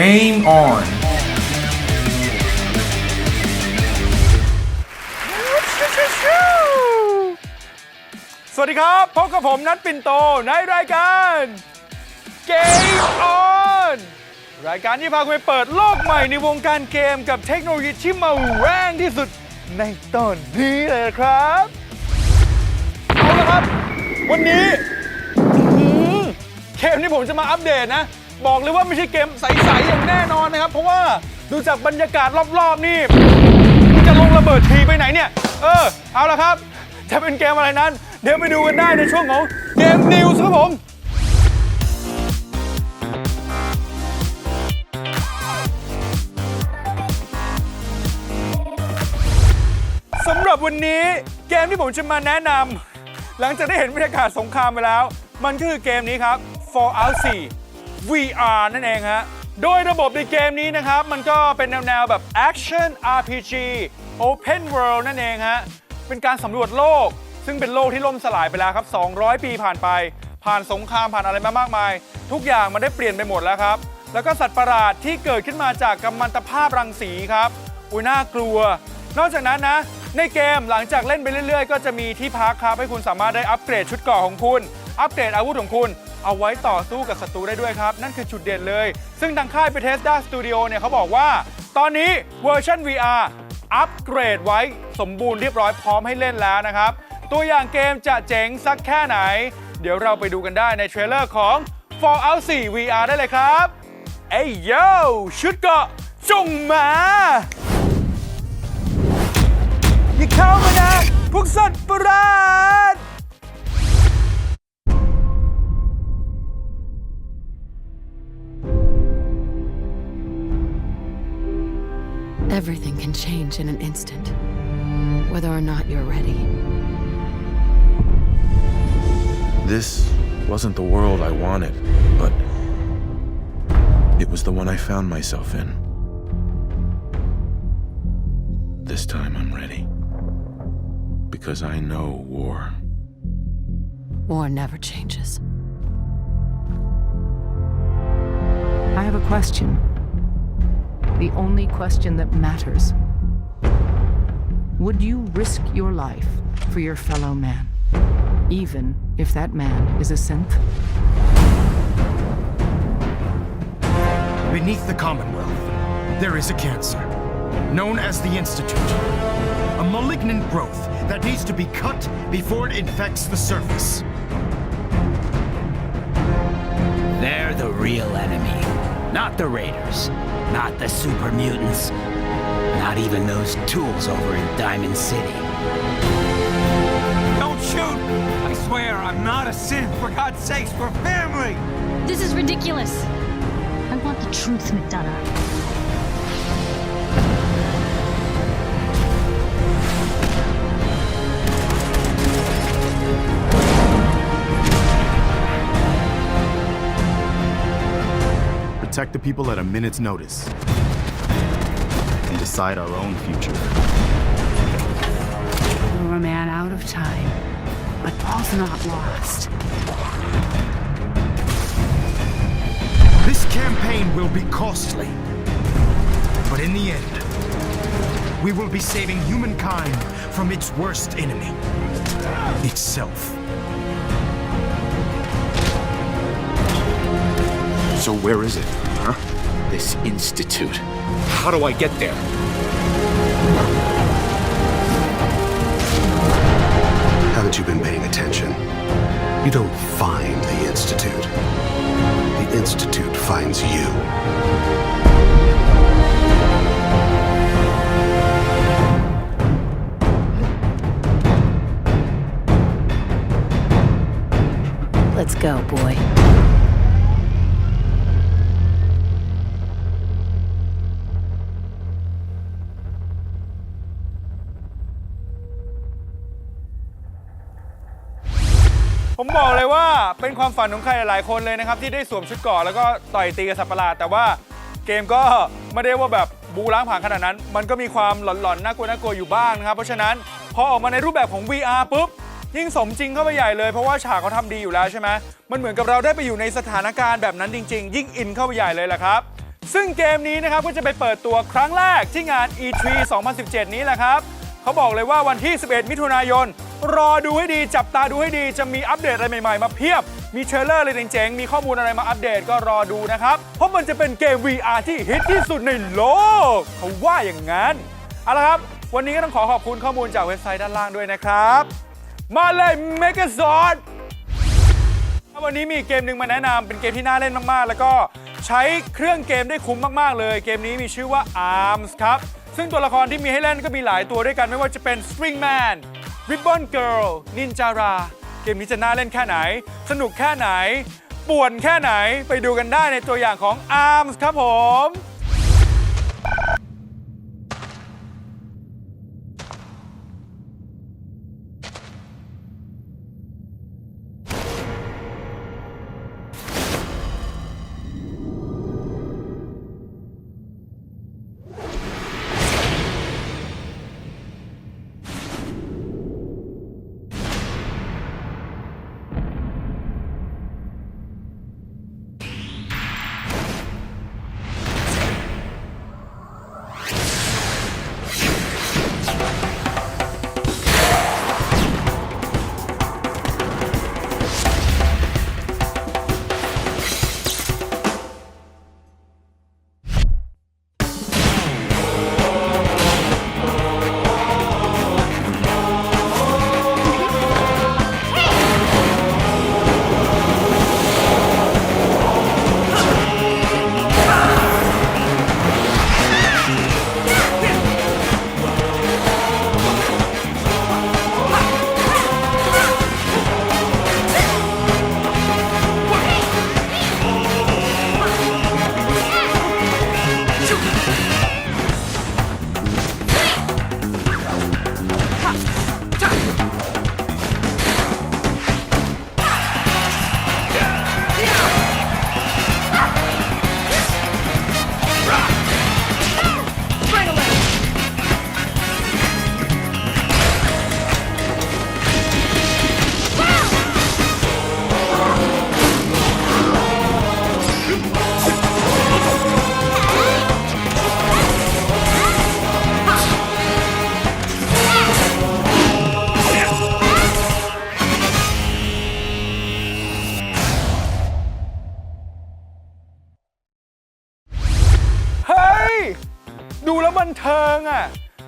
Game on สวัสดีครับ พบกับผมนัทปินโตในรายการ Game On รายการที่พาคุณไปเปิดโลกใหม่ในวงการเกมกับเทคโนโลยีที่มาแรงที่สุดในตอนนี้เลยครับเอาละครับ วันนี้อื้อหือเกมที่ผมจะมาอัปเดตนะ บอกเลยว่าไม่ใช่เกมใสๆอย่างแน่นอนนะครับ เพราะว่าดูจากบรรยากาศรอบๆนี่จะลงระเบิดทีไปไหนเนี่ย เออ เอาละครับ จะเป็นเกมอะไรนั้น เดี๋ยวไปดูกันได้ในช่วงของเกมนิวส์ครับผมสำหรับวันนี้เกมที่ผมจะมาแนะนำหลังจากได้เห็นบรรยากาศสงครามไปแล้ว มันก็คือเกมนี้ครับ Fallout 4 VR นั่นเองฮะ โดยระบบในเกมนี้นะครับ มันก็เป็นแนวๆแบบ Action RPG Open World นั่นเองฮะ เป็นการสำรวจโลก ซึ่งเป็นโลกที่ล่มสลายไปแล้วครับ 200 ปีผ่านไป ผ่านสงครามผ่านอะไรมามากมาย ทุกอย่างมันได้เปลี่ยนไปหมดแล้วครับ แล้วก็สัตว์ประหลาดที่เกิดขึ้นมาจากกัมมันตภาพรังสีครับ อุ้ยน่ากลัว นอกจากนั้นนะ ในเกมหลังจากเล่นไปเรื่อยๆ ก็จะมีที่พักครับให้คุณสามารถได้อัปเกรดชุดเกราะของคุณ อัปเกรดอาวุธของคุณ เอาไว้ต่อสู้กับศัตรูได้ด้วยครับ นั่นคือจุดเด่นเลย ซึ่งทางค่าย Bethesda Studio เนี่ยเขาบอกว่า ตอนนี้เวอร์ชัน VR อัปเกรดไว้สมบูรณ์เรียบร้อยพร้อมให้เล่นแล้วนะครับ ตัวอย่างเกมจะเจ๋งสักแค่ไหน เดี๋ยวเราไปดูกันได้ในเทรลเลอร์ของ Fallout 4 VR ได้เลยครับเอ้ยโยชุดเกาะจงมาอย่าเข้ามานะพวกสัตว์ประหลาด Everything can change in an instant, whether or not you're ready. This wasn't the world I wanted, but it was the one I found myself in. This time I'm ready. Because I know war. War never changes. I have a question. The only question that matters. Would you risk your life for your fellow man? Even if that man is a synth? Beneath the Commonwealth, there is a cancer, known as the Institute. A malignant growth that needs to be cut before it infects the surface. They're the real enemy. Not the Raiders. Not the super mutants. Not even those tools over in Diamond City. Don't shoot! I swear I'm not a sin. For God's sakes, we're family! This is ridiculous. I want the truth, McDonough. Protect the people at a minute's notice. And decide our own future. You're a man out of time, but all's not lost. This campaign will be costly. But in the end, we will be saving humankind from its worst enemy itself. So where is it, huh? This institute. How do I get there? Haven't you been paying attention? You don't find the Institute. The Institute finds you. Let's go, boy. ผมบอกเลยว่าเป็นความฝันของใครหลายๆคนเลยนะครับ ที่ได้สวมชุดเกราะแล้วก็ต่อยตีกับสัตว์ประหลาดแต่ว่าเกมก็ไม่ได้ว่าแบบบูล้างผ่านขนาดนั้น มันก็มีความหลอนๆน่ากลัวน่ากลัวอยู่บ้างนะครับ เพราะฉะนั้นพอออกมาในรูปแบบของ VR ปุ๊บยิ่งสมจริงเข้าไปใหญ่เลยเพราะว่าฉากเขาทำดีอยู่แล้วใช่ไหมมันเหมือนกับเราได้ไปอยู่ในสถานการณ์แบบนั้นจริง ๆ ยิ่งอินเข้าไปใหญ่เลยแหละครับ ซึ่งเกมนี้นะครับก็จะไปเปิดตัวครั้งแรกที่งาน E3 2017 นี้แหละครับ เขาบอกเลยว่าวันที่ 11 มิถุนายน รอดูให้ดีจับตาดูให้ดีจะมีอัปเดตอะไรใหม่ ๆ มาเพียบ มีเทรลเลอร์อะไรเจ๋งๆ มีข้อมูลอะไรมาอัปเดตก็รอดูนะครับ เพราะมันจะเป็นเกม VR ที่ฮิตที่สุดในโลก เขาว่าอย่างนั้น เอาละครับ วันนี้ก็ต้องขอขอบคุณข้อมูลจากเว็บไซต์ด้านล่างด้วยนะครับ มาเลย m e g a z o r d วันนี้มีเกมหนึ่งมาแนะนำเป็นเกมที่น่าเล่นมากๆ แล้วก็ใช้เครื่องเกมได้คุ้มมากๆเลย เกมนี้มีชื่อว่า ARMS ครับ ซึ่งตัวละครที่มีให้เล่นก็มีหลายตัวด้วยกันไม่ว่าจะเป็น Stringman Ribbon Girl Ninjara เกมนี้จะน่าเล่นแค่ไหน สนุกแค่ไหน ป่วนแค่ไหนไปดูกันได้ในตัวอย่างของ ARMS ครับผม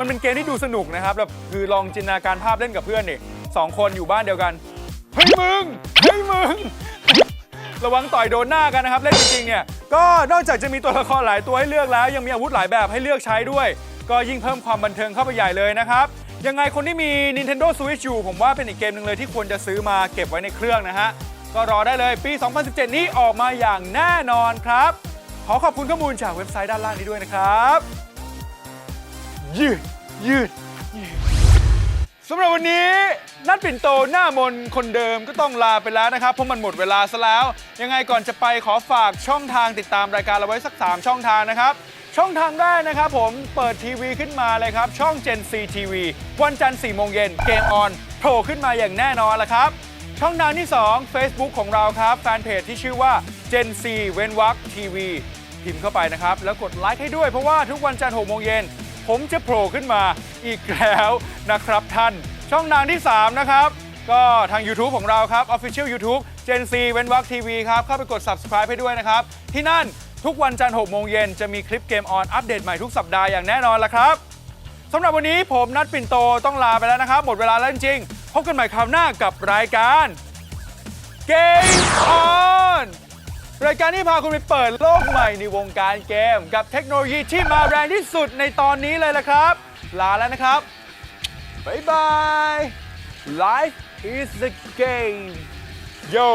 มันเป็นเกมที่ดูสนุกนะครับแบบคือลองจินตนาการภาพเล่นกับเพื่อนนี่สองคนอยู่บ้านเดียวกันเฮ้ยมึงเฮ้ยมึง ระวังต่อยโดนหน้ากันนะครับเล่นจริงๆเนี่ยก็นอกจากจะมีตัวละครหลายตัวให้เลือกแล้ว ยังมีอาวุธหลายแบบให้เลือกใช้ด้วย ก็ยิ่งเพิ่มความบันเทิงเข้าไปใหญ่เลยนะครับยังไงคนที่มี Nintendo Switch อยู่ผมว่าเป็นอีกเกมหนึ่งเลยที่ควรจะซื้อมาเก็บไว้ในเครื่องนะฮะ ก็รอได้เลยปี 2017 นี้ออกมาอย่างแน่นอนครับ ขอขอบคุณข้อมูลจากเว็บไซต์ด้านล่างนี้ด้วยนะครับ ยืดยืดสำหรับวันนี้นัดปิ่นโตหน้ามนคนเดิมก็ต้องลาไปแล้วนะครับ เพราะมันหมดเวลาซะแล้ว ยังไงก่อนจะไปขอฝากช่องทางติดตามรายการเราไว้สัก 3 ช่องทางนะครับ ช่องทางแรกนะครับผมเปิดทีวีขึ้นมาเลยครับ ช่อง Gen C TV วันจันทร์4โมงเย็นเกมออนโผล่ขึ้นมาอย่างแน่นอนละครับ ช่องทางที่ 2 Facebook ของเราครับ แฟนเพจที่ชื่อว่า Gen C เว้นวักทีวีพิมพ์เข้าไปนะครับ แล้วกดไลค์ให้ด้วยเพราะว่าทุกวันจันทร์6โมงเย็น ผมจะโผล่ขึ้นมาอีกแล้วนะครับท่าน ช่องทางที่ 3 นะครับ ก็ทาง YouTube ของเราครับ Official YouTube Gen C เว้นวักทีวีครับ เข้าไปกด Subscribe ให้ด้วยนะครับ ที่นั่นทุกวันจันทร์6โมงเย็นจะมีคลิปเกมออนอัปเดตใหม่ทุกสัปดาห์อย่างแน่นอนละครับสำหรับวันนี้ผมนัดปิ่นโตต้องลาไปแล้วนะครับ หมดเวลาแล้วจริงๆพบกันใหม่คราวหน้ากับรายการ Game On รายการที่พาคุณไปเปิดโลกใหม่ในวงการเกม กับเทคโนโลยีที่มาแรงที่สุดในตอนนี้เลยละครับ ลาแล้วนะครับ บ๊ายบาย Life is the game Yo